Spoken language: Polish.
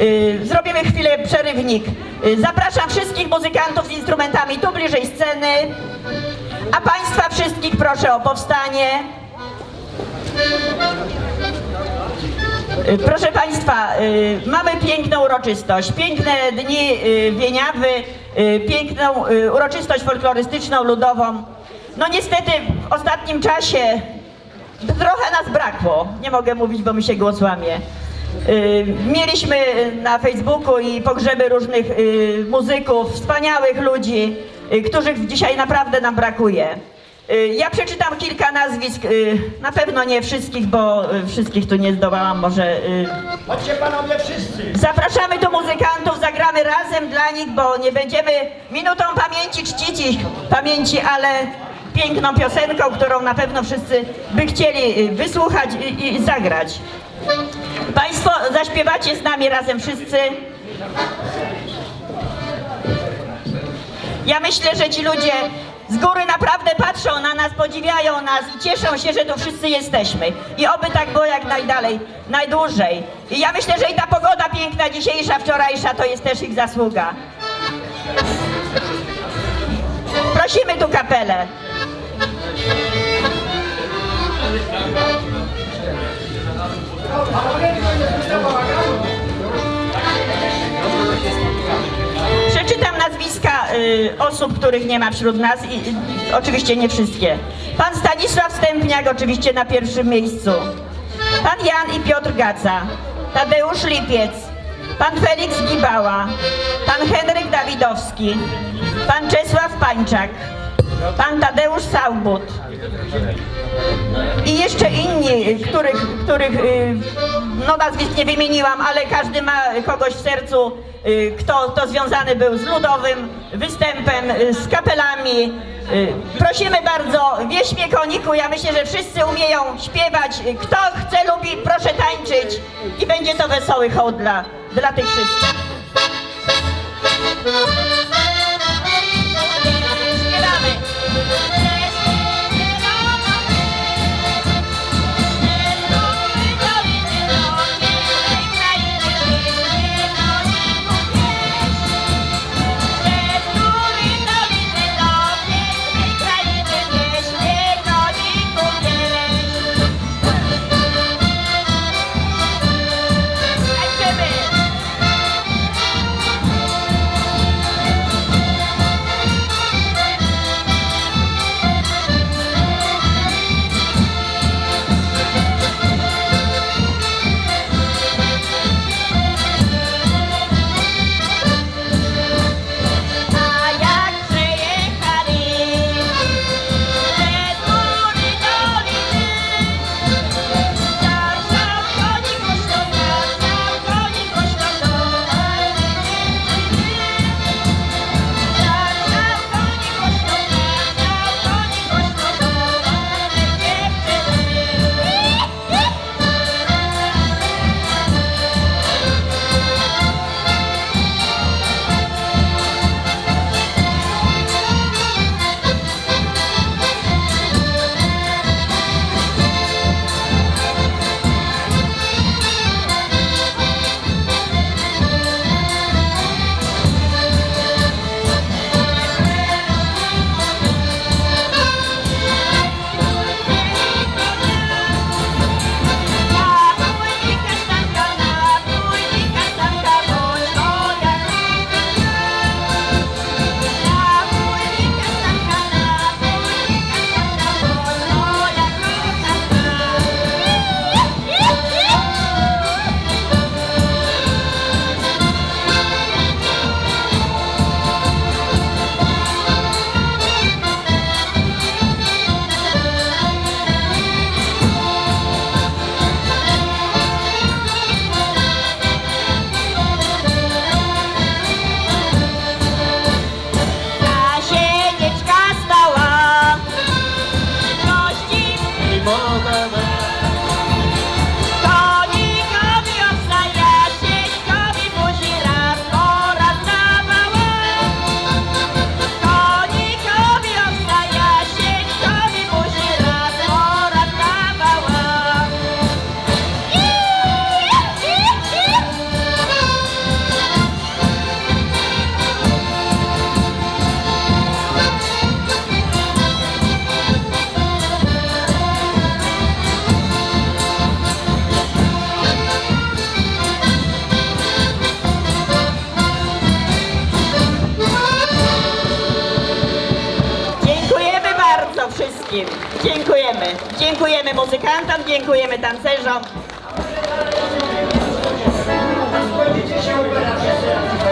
Y, Zrobimy chwilę przerywnik. Y, Zapraszam wszystkich muzykantów z instrumentami tu bliżej sceny. A Państwa wszystkich proszę o powstanie. Y, Proszę Państwa, mamy piękną uroczystość, piękne dni Wieniawy, piękną uroczystość folklorystyczną, ludową. No niestety w ostatnim czasie trochę nas brakło, nie mogę mówić, bo mi się głos łamie. Y, Mieliśmy na Facebooku i pogrzeby różnych y, muzyków, wspaniałych ludzi, y, których dzisiaj naprawdę nam brakuje. Ja przeczytam kilka nazwisk, na pewno nie wszystkich, bo wszystkich tu nie zdołałam, może Chodźcie panowie wszyscy! Zapraszamy tu muzykantów, zagramy razem dla nich, bo nie będziemy minutą pamięci czcić ich pamięci, ale piękną piosenką, którą na pewno wszyscy by chcieli wysłuchać i, i zagrać. Państwo zaśpiewacie z nami razem wszyscy. Ja myślę, że ci ludzie z góry naprawdę patrzą na nas, podziwiają nas i cieszą się, że tu wszyscy jesteśmy. I oby tak było jak najdalej, najdłużej. I ja myślę, że i ta pogoda piękna dzisiejsza, wczorajsza to jest też ich zasługa. Prosimy tu kapelę. Osób, których nie ma wśród nas i y, oczywiście nie wszystkie. Pan Stanisław Stępniak oczywiście na pierwszym miejscu. Pan Jan i Piotr Gaca. Tadeusz Lipiec. Pan Felix Gibała. Pan Henryk Dawidowski. Pan Czesław Pańczak. Pan Tadeusz Saubut. I jeszcze inni, których, których y, no nazwisk nie wymieniłam, ale każdy ma kogoś w sercu, y, kto, kto związany był z ludowym występem, y, z kapelami. Y, Prosimy bardzo, wieśmie koniku, ja myślę, że wszyscy umieją śpiewać. Kto chce, lubi, proszę tańczyć i będzie to wesoły hołd dla, dla tych wszystkich. Wszystkim. Dziękujemy. Dziękujemy muzykantom, dziękujemy tancerzom.